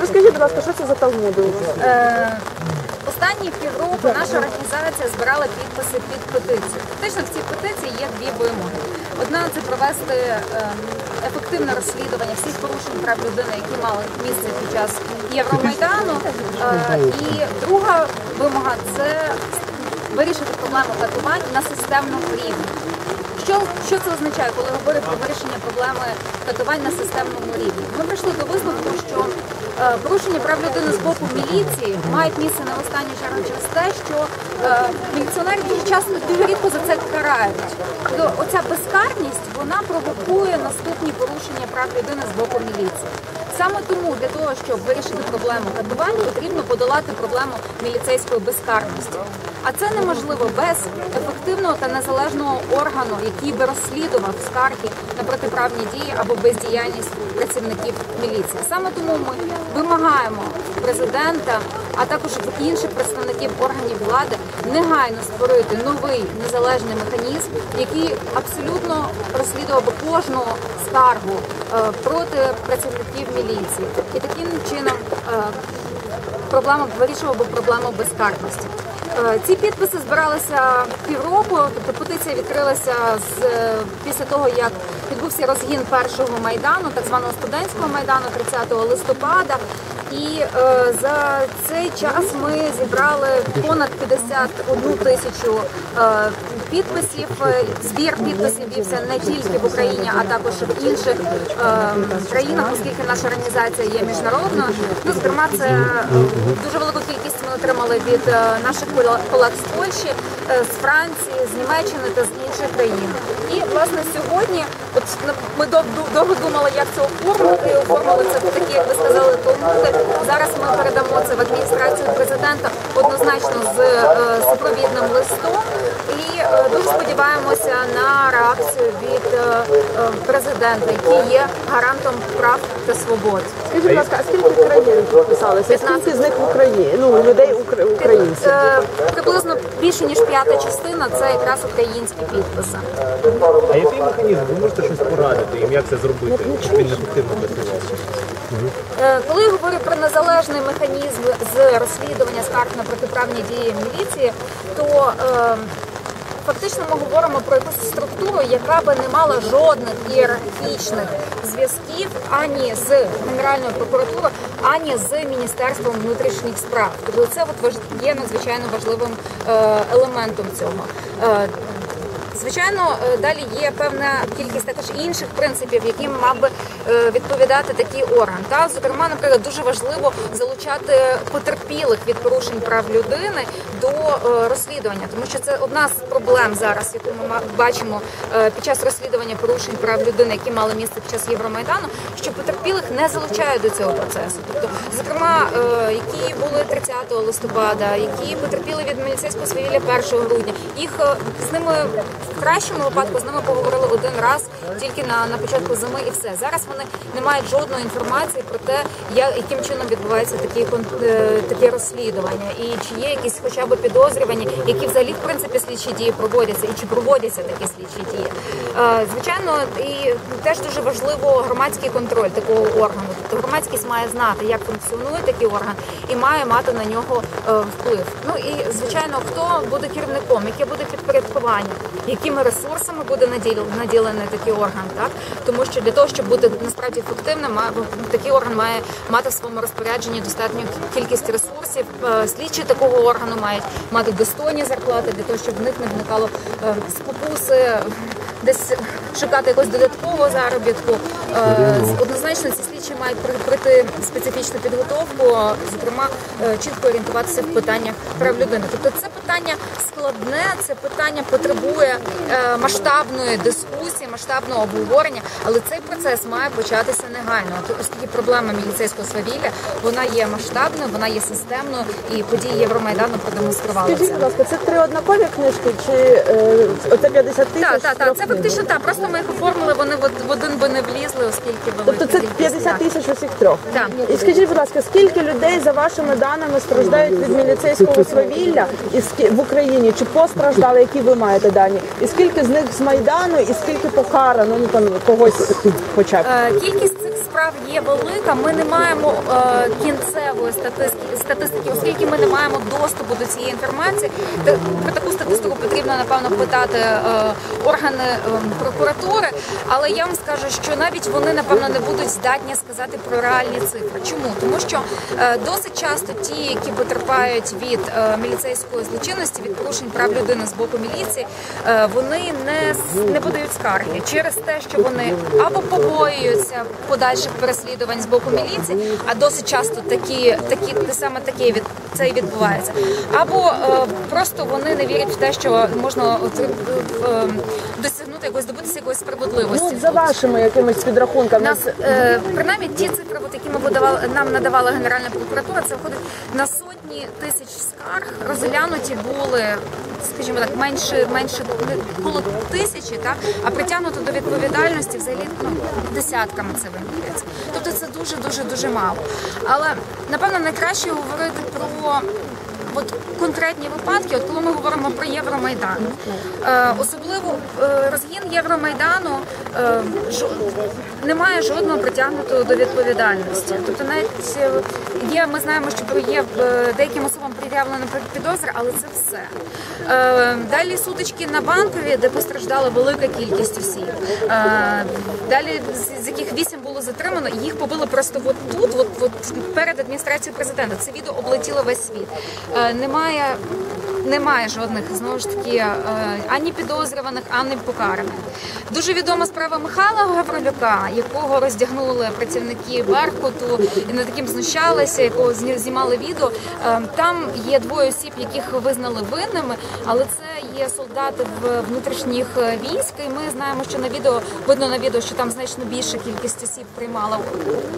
Розкажіть, будь ласка, що це за талмуди? Е, Останні півроку наша організація збирала підписи під петицію. Фактично в цій петиції є дві вимоги. Одна це провести е, ефективне розслідування всіх порушень прав людини, які мали місце під час Євромайдану. Е, І друга вимога це вирішити проблему катувань на системному рівні. Що, що це означає, коли говорять про вирішення проблеми катувань на системному рівні? Ми прийшли до висновку, що е, порушення прав людини з боку міліції мають місце в останню чергу через те, що е, міліціонери дуже часто дуже рідко за це карають. Тобто оця безкарність вона провокує наступні порушення прав людини з боку міліції. Саме тому для того, щоб вирішити проблему катувань, потрібно подолати проблему міліцейської безкарності. А це неможливо без ефективного та незалежного органу, який би розслідував скарги на протиправні дії або бездіяльність працівників міліції. Саме тому ми вимагаємо президента, а також інших представників органів влади негайно створити новий незалежний механізм, який абсолютно розслідував би кожну скаргу е, проти працівників міліції, і таким чином е, проблема вирішував би проблему безкарності. Е, Ці підписи збиралися півроку, тобто петиція відкрилася з після того, як відбувся розгін першого майдану, так званого студентського майдану, 30 листопада. І е, за цей час ми зібрали понад 51 тисячу е, підписів. Е, Збір підписів вівся не тільки в Україні, а також в інших країнах, оскільки наша організація є міжнародною. Ну, зокрема, це дуже велику кількість ми отримали від наших колег- з Польщі, з Франції, з Німеччини та з інших країн. І власне сьогодні, от ми довго думали, як це оформити. Оформили це такі, як ви сказали, толмуди. Зараз ми передамо це в адміністрацію президента однозначно з е, супровідним листом. І е, дуже сподіваємося на реакцію від е, президента, який є гарантом прав та свобод. Скажіть, будь ласка, а скільки країн підписалися? Скільки з них в Україні? Ну, людей укра- українців? Приблизно більше ніж п'ята частина це якраз українські підписи. А який механізм? Ви можете щось порадити їм, як це зробити, щоб він ефективно працював? Е, Коли я говорю про незалежний механізм з розслідування скарг на протиправні дії міліції, то е, фактично ми говоримо про якусь структуру, яка би не мала жодних ієрархічних зв'язків ані з Генеральною прокуратурою, ані з Міністерством внутрішніх справ. Тобто це от є надзвичайно важливим е, елементом цього. Звичайно, е, далі є певна кількість також інших принципів, яким мав би е, відповідати такий орган. Та зокрема, наприклад, дуже важливо залучати потерпілих від порушень прав людини до е, розслідування, тому що це одна з проблем зараз, яку ми бачимо під час розслідування порушень прав людини, які мали місце під час Євромайдану, що потерпілих не залучають до цього процесу. Тобто, зокрема, які були 30 листопада, які потерпіли від міліцейського свавілля 1 грудня, їх е, з ними кращому випадку з ними поговорили один раз тільки на, на початку зими, і все. Зараз вони не мають жодної інформації про те, я- яким чином відбувається такі е, розслідування, і чи є якісь хоча б підозрювані, які взагалі в принципі слідчі дії проводяться, і чи проводяться такі слідчі дії. Е, Звичайно, і теж дуже важливо громадський контроль такого органу. Тобто громадськість має знати, як функціонує такий орган, і має мати на нього е, вплив. Ну і звичайно, хто буде керівником, яке буде підпорядкування, якими ресурсами буде наділений такий орган, так тому що для того, щоб бути насправді ефективним, такий орган має мати в своєму розпорядженні достатню кількість ресурсів. Е, Слідчі такого органу мають мати достойні зарплати для того, щоб в них не виникало е, спокуси десь шукати якогось додаткового заробітку. Е, Однозначно ці слідчі мають пройти специфічну підготовку, зокрема чітко орієнтуватися в питаннях прав людини. Тобто це питання складне, це питання потребує е, масштабної дискусії, масштабного обговорення, але цей процес має початися негайно. Оскільки проблема міліцейського свавілля вона є масштабною, вона є системною, і події Євромайдану продемонстрували Скажіть, будь ласка, це три однакові книжки чи е, оце 50 тисяч? Так, так, так. Це фактично так. Просто ми їх оформили, вони в один би не влізли, оскільки велика Тобто це кількість, 50 тисяч усіх трьох. Так. І скажіть, будь ласка, скільки людей за вашими даними страждають від міліцейського свавілля і в Україні? Чи постраждали, які ви маєте дані? І скільки з них з майдану, і скільки покарано? Ну там когось хоча б. Е, Кількість цих справ є велика. Ми не маємо е, такої статистики, статистики, оскільки ми не маємо доступу до цієї інформації. Та про таку статистику потрібно напевно питати е, органи е, прокуратури. Але я вам скажу, що навіть вони напевно не будуть здатні сказати про реальні цифри. Чому? Тому що е, досить часто ті, які потерпають від е, міліцейської злочинності, від порушень прав людини з боку міліції, е, вони не, не подають скарги через те, що вони або побоюються подальших переслідувань з боку міліції, а досить часто такі, такі саме таке від це і відбувається, або е, просто вони не вірять в те, що можна от, е, е, досягнути якось добитися якоїсь справедливості. Ну, за вашими якимись підрахунками. Нас е, принаймні ті цифри, от, які ми видавали, нам надавала Генеральна прокуратура, це виходить на сотні тисяч скарг. Розглянуті були, скажімо так, менше менше коло тисячі, так а притягнуто до відповідальності взагалі ну, десятками це вимірюється. Тобто це дуже дуже дуже мало. Але напевно найкраще говорити про. От конкретні випадки, от коли ми говоримо про Євромайдан, е, особливо е, розгін Євромайдану немає жодного притягнутого до відповідальності. Тобто навіть е, є, ми знаємо, що є е, деяким особам пред'явлено підозри, але це все. Е, Далі сутички на банкові, де постраждала велика кількість осіб. Е, Далі з- яких вісім було затримано, їх побили просто от тут, от, от перед адміністрацією президента. Це відео облетіло весь світ. Е, Немає. Немає жодних знову ж таки е, ані підозрюваних, ані покараних. Дуже відома справа Михайла Гаврилюка, якого роздягнули працівники Беркуту і над таким знущалися, якого зні- знімали відео. Е, Там є двоє осіб, яких визнали винними, але це є солдати в внутрішніх е, військ. І ми знаємо, що на відео видно на відео, що там значно більша кількість осіб приймала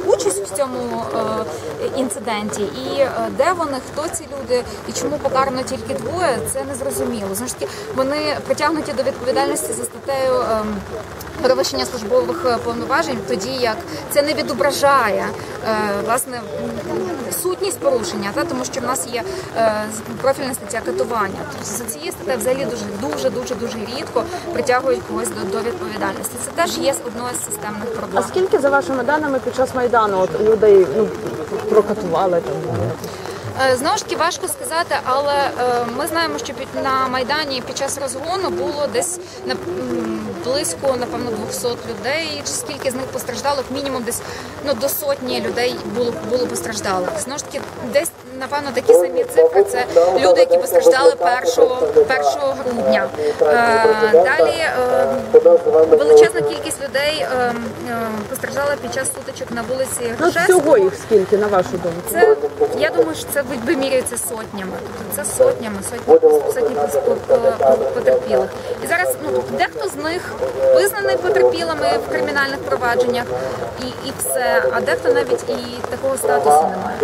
участь в цьому е, інциденті. І е, де вони, хто ці люди і чому покарано тільки двоє, це незрозуміло. Знову ж таки, вони притягнуті до відповідальності за статтею. Перевищення службових е, повноважень, тоді як це не відображає е, власне сутність порушення, та тому що в нас є е, профільна стаття катування. Тобто за цією статтею взагалі дуже дуже дуже дуже рідко притягують когось до, відповідальності. Це теж є одною з системних проблем. А скільки за вашими даними під час майдану от людей ну прокатували там? Знову ж таки важко сказати, але ми знаємо, що на майдані під час розгону було десь близько, напевно, 200 людей. Чи скільки з них постраждало? Мінімум, десь ну до сотні людей було було постраждалих. Знову ж таки, десь напевно такі самі цифри. Це люди, які постраждали 1, 1 грудня. Е, Далі е, величезна кількість людей е, постраждала під час сутичок на вулиці Ну, Грушевського. всього їх скільки, на вашу думку? Це я думаю, що це вимірюється сотнями. Тобто це сотнями, сотні сотні потерпілих. І зараз ну дехто з них визнаний потерпілими в кримінальних провадженнях, і, і все. А дехто навіть і такого статусу не має.